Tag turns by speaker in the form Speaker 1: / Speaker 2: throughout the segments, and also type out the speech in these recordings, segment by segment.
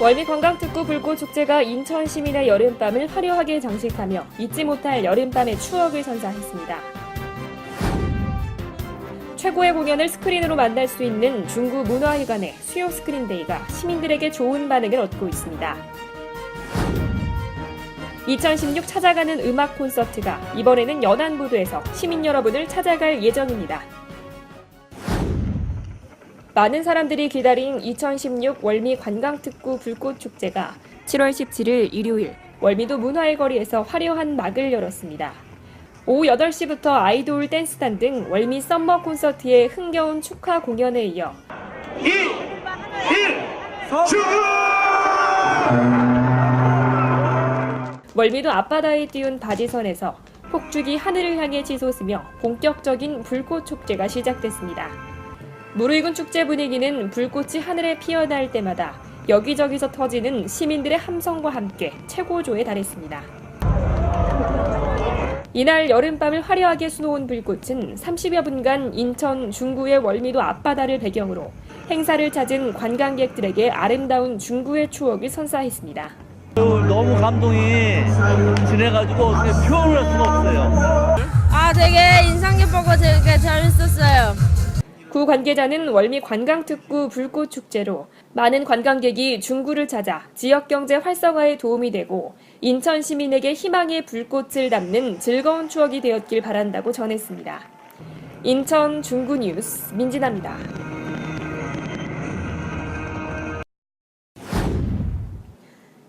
Speaker 1: 월미 관광특구 불꽃축제가 인천 시민의 여름밤을 화려하게 장식하며 잊지 못할 여름밤의 추억을 선사했습니다. 최고의 공연을 스크린으로 만날 수 있는 중구 문화회관의 수요 스크린데이가 시민들에게 좋은 반응을 얻고 있습니다. 2016 찾아가는 음악 콘서트가 이번에는 연안부두에서 시민 여러분을 찾아갈 예정입니다. 많은 사람들이 기다린 2016 월미 관광특구 불꽃축제가 7월 17일 일요일 월미도 문화의 거리에서 화려한 막을 열었습니다. 오후 8시부터 아이돌 댄스단 등 월미 썸머 콘서트의 흥겨운 축하 공연에 이어
Speaker 2: 2, 1, 주!
Speaker 1: 월미도 앞바다에 띄운 바지선에서 폭죽이 하늘을 향해 치솟으며 본격적인 불꽃 축제가 시작됐습니다. 무르익은 축제 분위기는 불꽃이 하늘에 피어날 때마다 여기저기서 터지는 시민들의 함성과 함께 최고조에 달했습니다. 이날 여름밤을 화려하게 수놓은 불꽃은 30여 분간 인천 중구의 월미도 앞바다를 배경으로 행사를 찾은 관광객들에게 아름다운 중구의 추억을 선사했습니다.
Speaker 3: 너무 감동이 지내가지고 어떻게 표현을 할 수가 없어요.
Speaker 4: 아, 되게 인상 깊었고 되게 재밌었어요.
Speaker 1: 구 관계자는 월미 관광특구 불꽃 축제로 많은 관광객이 중구를 찾아 지역 경제 활성화에 도움이 되고 인천 시민에게 희망의 불꽃을 담는 즐거운 추억이 되었길 바란다고 전했습니다. 인천 중구 뉴스 민진아입니다.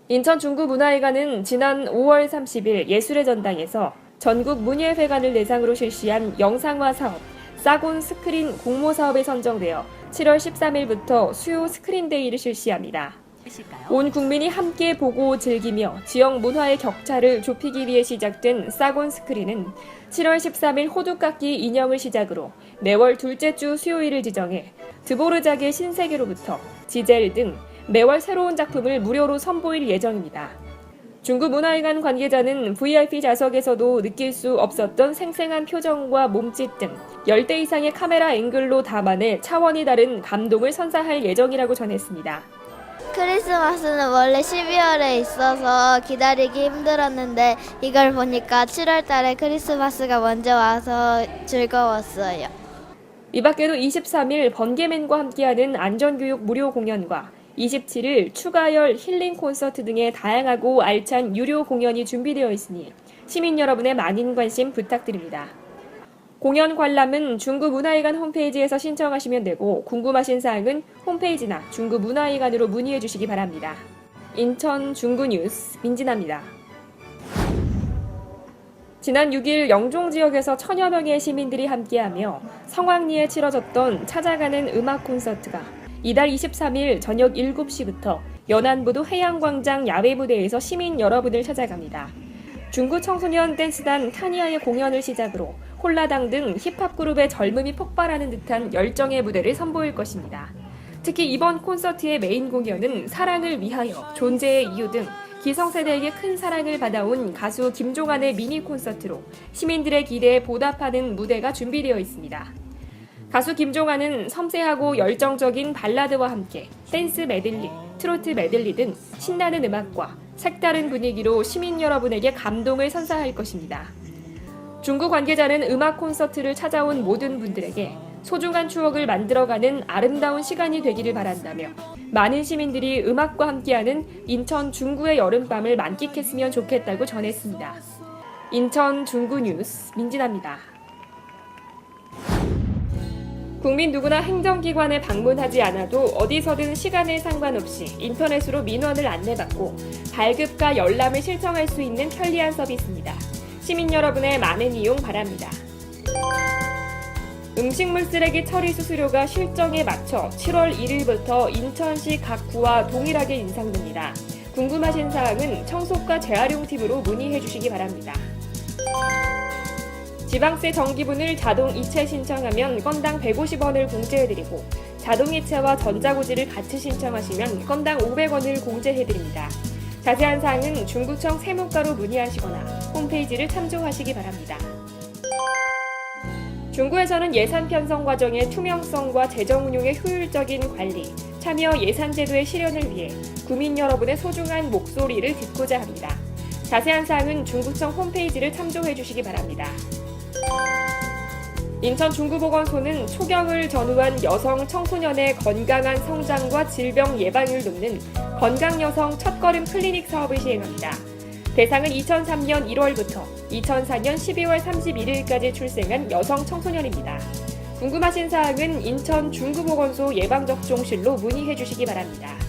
Speaker 1: 인천 중구문화회관은 지난 5월 30일 예술의 전당에서 전국 문예회관을 대상으로 실시한 영상화 사업 싸곤 스크린 공모 사업에 선정되어 7월 13일부터 수요 스크린데이를 실시합니다. 온 국민이 함께 보고 즐기며 지역 문화의 격차를 좁히기 위해 시작된 싸곤 스크린은 7월 13일 호두깎기 인형을 시작으로 매월 둘째 주 수요일을 지정해 드보르작의 신세계로부터 지젤 등 매월 새로운 작품을 무료로 선보일 예정입니다. 중구 문화회관 관계자는 VIP 좌석에서도 느낄 수 없었던 생생한 표정과 몸짓 등 10대 이상의 카메라 앵글로 담아내 차원이 다른 감동을 선사할 예정이라고 전했습니다.
Speaker 5: 크리스마스는 원래 12월에 있어서 기다리기 힘들었는데 이걸 보니까 7월 달에 크리스마스가 먼저 와서 즐거웠어요.
Speaker 1: 이 밖에도 23일 번개맨과 함께하는 안전교육 무료 공연과 27일 추가열 힐링 콘서트 등의 다양하고 알찬 유료 공연이 준비되어 있으니 시민 여러분의 많은 관심 부탁드립니다. 공연 관람은 중구문화회관 홈페이지에서 신청하시면 되고 궁금하신 사항은 홈페이지나 중구문화회관으로 문의해 주시기 바랍니다. 인천 중구뉴스 민진아입니다. 지난 6일 영종 지역에서 천여 명의 시민들이 함께하며 성황리에 치러졌던 찾아가는 음악 콘서트가 이달 23일 저녁 7시부터 연안부도 해양광장 야외 무대에서 시민 여러분을 찾아갑니다. 중구 청소년 댄스단 카니아의 공연을 시작으로 홀라당 등 힙합 그룹의 젊음이 폭발하는 듯한 열정의 무대를 선보일 것입니다. 특히 이번 콘서트의 메인 공연은 사랑을 위하여, 존재의 이유 등 기성세대에게 큰 사랑을 받아온 가수 김종환의 미니 콘서트로 시민들의 기대에 보답하는 무대가 준비되어 있습니다. 가수 김종환은 섬세하고 열정적인 발라드와 함께 댄스 메들리, 트로트 메들리 등 신나는 음악과 색다른 분위기로 시민 여러분에게 감동을 선사할 것입니다. 중국 관계자는 음악 콘서트를 찾아온 모든 분들에게 소중한 추억을 만들어가는 아름다운 시간이 되기를 바란다며 많은 시민들이 음악과 함께하는 인천 중구의 여름밤을 만끽했으면 좋겠다고 전했습니다. 인천 중구 뉴스 민진아입니다. 국민 누구나 행정기관에 방문하지 않아도 어디서든 시간에 상관없이 인터넷으로 민원을 안내받고 발급과 열람을 신청할 수 있는 편리한 서비스입니다. 시민 여러분의 많은 이용 바랍니다. 음식물 쓰레기 처리 수수료가 실정에 맞춰 7월 1일부터 인천시 각 구와 동일하게 인상됩니다. 궁금하신 사항은 청소과 재활용팀으로 문의해 주시기 바랍니다. 지방세 정기분을 자동 이체 신청하면 건당 150원을 공제해드리고 자동 이체와 전자고지를 같이 신청하시면 건당 500원을 공제해드립니다. 자세한 사항은 중구청 세무과로 문의하시거나 홈페이지를 참조하시기 바랍니다. 중구에서는 예산 편성 과정의 투명성과 재정 운용의 효율적인 관리, 참여 예산 제도의 실현을 위해 구민 여러분의 소중한 목소리를 듣고자 합니다. 자세한 사항은 중구청 홈페이지를 참조해 주시기 바랍니다. 인천 중구보건소는 초경을 전후한 여성 청소년의 건강한 성장과 질병 예방을 돕는 건강 여성 첫걸음 클리닉 사업을 시행합니다. 대상은 2003년 1월부터 2004년 12월 31일까지 출생한 여성 청소년입니다. 궁금하신 사항은 인천 중구보건소 예방접종실로 문의해 주시기 바랍니다.